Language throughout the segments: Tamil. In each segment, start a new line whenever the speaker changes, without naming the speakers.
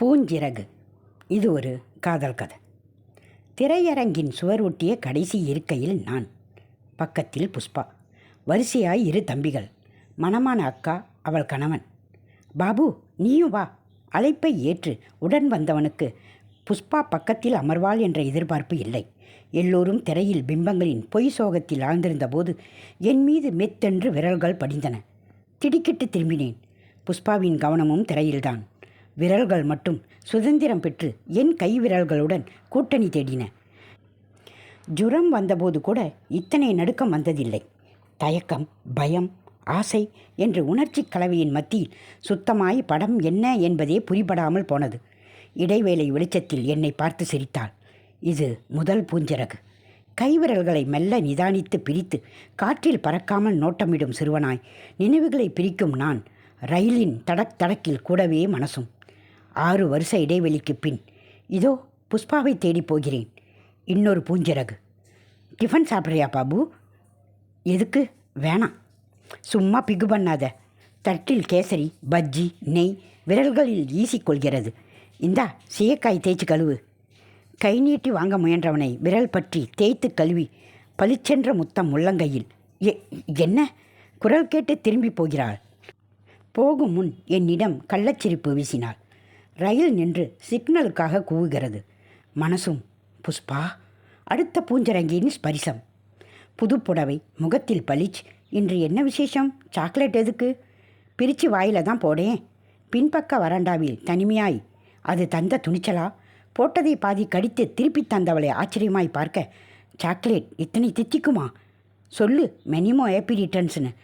பூஞ்சிறகு. இது ஒரு காதல் கதை. திரையரங்கின் சுவர் ஒட்டிய கடைசி இருக்கையில் நான் பக்கத்தில் புஷ்பா வரிசையாய் இரு தம்பிகள் மணமான அக்கா அவள் கணவன். பாபு நீயும் வா அழைப்பை ஏற்று உடன் வந்தவனுக்கு புஷ்பா பக்கத்தில் அமர்வாள் என்ற எதிர்பார்ப்பு இல்லை. எல்லோரும் திரையில் பிம்பங்களின் பொய் சோகத்தில் ஆழ்ந்திருந்த போது என் மீது மெத்தென்று விரல்கள் படிந்தன. திடுக்கிட்டு திரும்பினேன். புஷ்பாவின் கவனமும் திரையில்தான். விரல்கள் மட்டும் சுதந்திரம் பெற்று என் கை விரல்களுடன் கூட்டணி தேடின. ஜுரம் வந்தபோது கூட இத்தனை நடுக்கம் வந்ததில்லை. தயக்கம் பயம் ஆசை என்று உணர்ச்சி கலவையின் மத்தியில் சுத்தமாய் படம் என்ன என்பதே புரிபடாமல் போனது. இடைவேளை வெளிச்சத்தில் என்னை பார்த்து சிரித்தாள். இது முதல் பூஞ்சிறகு கைவிரல்களை மெல்ல நிதானித்து பிரித்து காற்றில் பறக்காமல் நோட்டமிடும் சிறுவனாய் நினைவுகளை பிரிக்கும் நான் ரயிலின் தடக் தடக்கில் கூடவே மனசும். ஆறு வருஷ இடைவெளிக்கு பின் இதோ புஷ்பாவை தேடி போகிறேன். இன்னொரு பூஞ்சிறகு டிஃபன் சாப்பிட்றியா பாபு? எதுக்கு? வேணாம். சும்மா பிகு பண்ணாத. தட்டில் கேசரி பஜ்ஜி நெய் விரல்களில் ஈசிக்கொள்கிறது இந்தா சீயக்காய் தேய்ச்சி கழுவு. கை நீட்டி வாங்க முயன்றவனை விரல் பற்றி தேய்த்து கழுவி பளிச்சென்ற முத்தம் உள்ளங்கையில் எ என்ன? குரல் கேட்டு திரும்பி போகிறாள். போகும் முன் என்னிடம் கள்ளச்சிரிப்பு வீசினாள். ரயில் நின்று சிக்னலுக்காக கூவுகிறது. மனசும் புஷ்பா அடுத்த பூஞ்சரங்கியின் ஸ்பரிசம். புது புடவை முகத்தில் பளிச். இன்று என்ன விசேஷம்? சாக்லேட் எதுக்கு? பிரித்து வாயில் தான் போடேன். பின்பக்க வராண்டாவில் தனிமையாய். அது தந்த துணிச்சலா? போட்டதை பாதி கடித்து திருப்பி தந்தவளை ஆச்சரியமாய் பார்க்க சாக்லேட் இத்தனை தித்திக்குமா? சொல்லு மெனிமோ ஹேப்பி ரிட்டர்ன்ஸ்னு.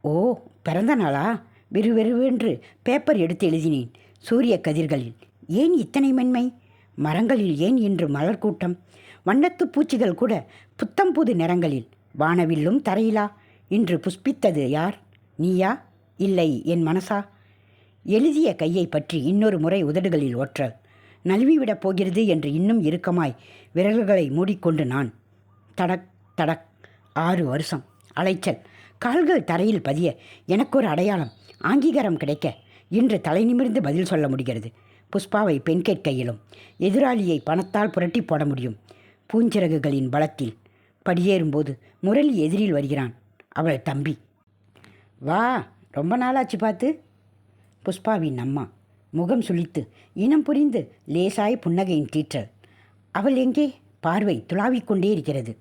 ஓ பிறந்த நாளா? விறுவிறுவென்று பேப்பர் எடுத்து எழுதினேன். சூரிய கதிர்களில் ஏன் இத்தனை மென்மை? மரங்களில் ஏன் இன்று மலர் கூட்டம்? வண்ணத்து பூச்சிகள் கூட புத்தம் புது நிறங்களில் வானவில்லும் தரையிலா? இன்று புஷ்பித்தது யார்? நீயா? இல்லை என் மனசா? எழுதிய கையை பற்றி இன்னொரு முறை உதடுகளில் ஒற்றல். நழுவிவிடப் போகிறது என்று இன்னும் இறுக்கமாய் விரல்களை மூடிக்கொண்டு நான். தடக் தடக். ஆறு வருஷம். அலைச்சல். கால்கள் தரையில் பதிய எனக்கு ஒரு அடையாளம். ஆங்கீகாரம் கிடைக்க இன்று தலை நிமிர்ந்து பதில் சொல்ல முடிகிறது. புஷ்பாவை பெண் கேட்கையிலும் எதிராளியை பணத்தால் புரட்டி போட முடியும். பூஞ்சிறகுகளின் பலத்தில் படியேறும்போது முரளி எதிரில் வருகிறான். அவள் தம்பி. வா ரொம்ப நாளாச்சு பார்த்து. புஷ்பாவின் அம்மா முகம் சுழித்து இனம் புரிந்து லேசாய் புன்னகையின் தீற்றல் அவள் எங்கே? பார்வை துளாவிக் கொண்டே இருக்கிறது.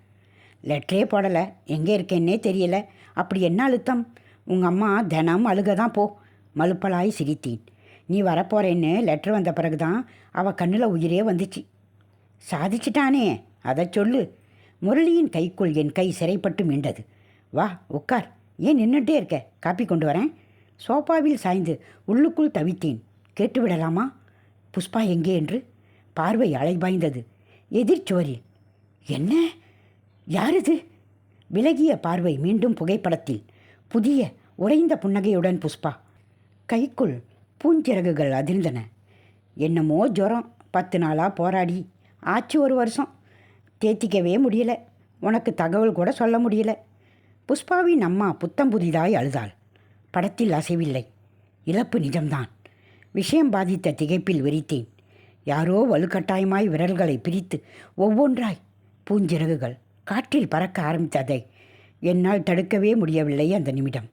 லெட்டரே போடலை. எங்கே இருக்கேன்னே தெரியல. அப்படி என்ன அழுத்தம்? உங்கள் அம்மா தினம் அழுக தான் போ. மலுப்பலாய் சிரித்தேன். நீ வரப்போறேன்னு லெட்டர் வந்த பிறகு தான் அவள் கண்ணில் உயிரே வந்துச்சு. சாதிச்சிட்டானே அதை சொல்லு. முரளியின் கைக்குள் என் கை சிறைப்பட்டு மீண்டது. வா உட்கார். ஏன் நின்றுட்டே இருக்க? காப்பி கொண்டு வரேன். சோஃபாவில் சாய்ந்து உள்ளுக்குள் தவித்தேன். கேட்டு விடலாமா? புஷ்பா எங்கே? என்று. பார்வை அலைபாய்ந்தது எதிர்ச்சுவரில் என்ன? யார் இது விலகிய பார்வை மீண்டும் புகைப்படத்தில். புதிய உறைந்த புன்னகையுடன் புஷ்பா. கைக்குள் பூஞ்சிறகுகள் அதிர்ந்தன. என்னமோ ஜுரம். பத்து நாளாக போராடி. ஆச்சு ஒரு வருஷம். தேத்திக்கவே முடியல. உனக்கு தகவல் கூட சொல்ல முடியல. புஷ்பாவின் அம்மா புத்தம் புதிதாய் அழுதாள். படத்தில் அசைவில்லை. இழப்பு நிஜம்தான். விஷயம் பாதித்த திகைப்பில் வெறித்தேன் யாரோ வலுக்கட்டாயமாய் விரல்களை பிரித்து ஒவ்வொன்றாய் பூஞ்சிறகுகள் காற்றில் பறக்க ஆரம்பித்ததை என்னால் தடுக்கவே முடியவில்லை அந்த நிமிடம்.